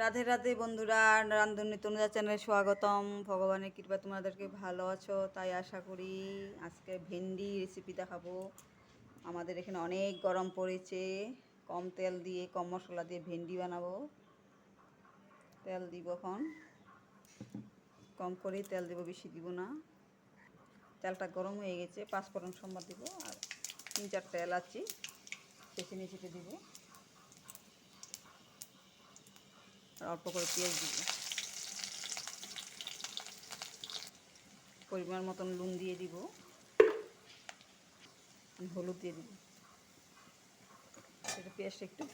রাধে রাধে বন্ধুরা রান্ধুনি তনুজা চ্যানেলে স্বাগতম। ভগবানের কৃপা তোমাদেরকে ভালো আছো, তাই আশা করি আজকে ভেন্ডি রেসিপি দেখাবো। আমাদের এখানে অনেক গরম পড়েছে। কম তেল দিয়ে, কম মশলা দিয়ে ভেন্ডি বানাবো। তেল দিব এখন। কম করেই তেল দেবো, বেশি দিব না। তেলটা গরম হয়ে গেছে পাঁচ পাঁচফোড়ন সম্বাদ দিব, আর তিন চারটা এলাচি চেঁচে চেটে দিব। আর অল্প করে পেঁয়াজ দিব পরিমাণ মতন নুন দিয়ে দিব। হলুদ দিয়ে দিব। সেটা পেঁয়াজটা একটু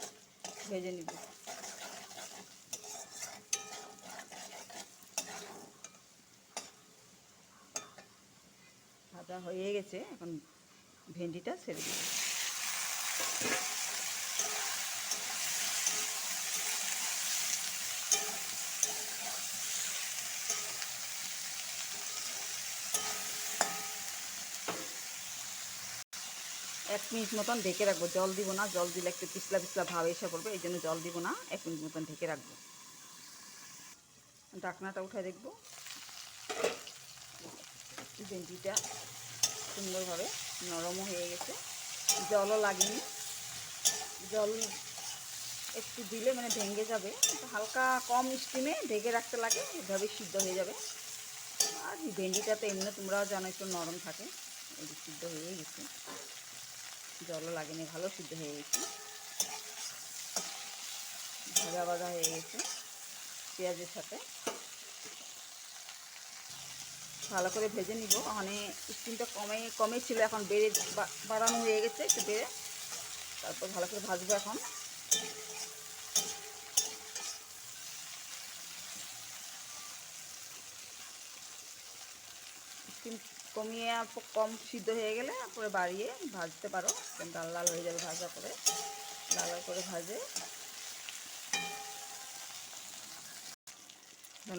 ভেজে নিব। ভাজা হয়ে গেছে, এখন ভেন্ডিটা ছেড়ে দিব এক মিনিট মতন ঢেকে রাখব। জল দিব না, জল দিলে একটু পিছলা পিছলা ভাব এসে পড়বে, এই জন্য জল দিব না, এক মিনিট মতন ঢেকে রাখব। ঢাকনাটা উঠে দেখব। ভেন্ডিটা সুন্দরভাবে নরমও হয়ে গেছে। জলও লাগেনি। জল একটু দিলে মানে ভেঙে যাবে। হালকা কম স্টিমে ঢেকে রাখতে লাগে এভাবে সিদ্ধ হয়ে যাবে। আর ভেন্ডিটা তো এমনি তোমরাও জানো একটু নরম থাকে সিদ্ধ হয়ে গেছে। জলও লাগেনি, ভালো সিদ্ধ হয়ে গেছে। ভাজা ভাজা হয়ে গেছে পেঁয়াজের সাথে। ভালো করে ভেজে নিব। মানে স্টিমটা কমে কমে ছিল, এখন বেড়ে বাড়ানো হয়ে গেছে, একটু বেড়ে। তারপর ভালো করে ভাজবো এখন। কমিয়ে কম সিদ্ধ হয়ে গেলে তারপরে বাড়িয়ে ভাজতে পারো। একদম লাল হয়ে যাবে ভাজা করে। লাল করে ভাজে।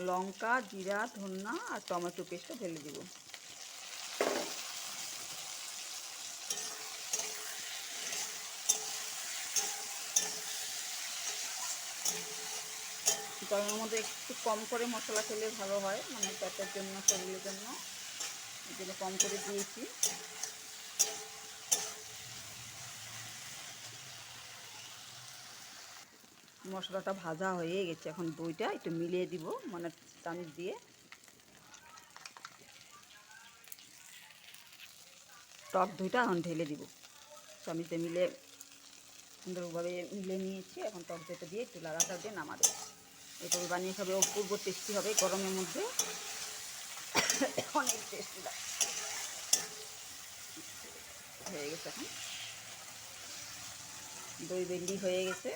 লঙ্কা, জিরা, ধন্না আর টমেটো পেস্টটা ঢেলে দিব। গরমের মধ্যে একটু কম করে মশলা খেলে ভালো হয় মানে পেটের জন্য, শরীরের জন্য। জন্য কম করে দিয়েছি। মশলাটা ভাজা হয়ে গেছে। এখন দইটা একটু মিলিয়ে দিব মানে চামচ দিয়ে। টক দইটা এখন ঢেলে দিব। চামচে মিলে সুন্দরভাবে মিলে নিয়েছি। এখন টক দইটা দিয়ে একটু লাড়াটা দিয়ে নামা দেবো এটাকে বানিয়ে খাবে। অপূর্ব টেস্টি হবে গরমের মধ্যে। অনেক টেস্টি হয়ে গেছে। এখন দই বেন্ডি হয়ে গেছে।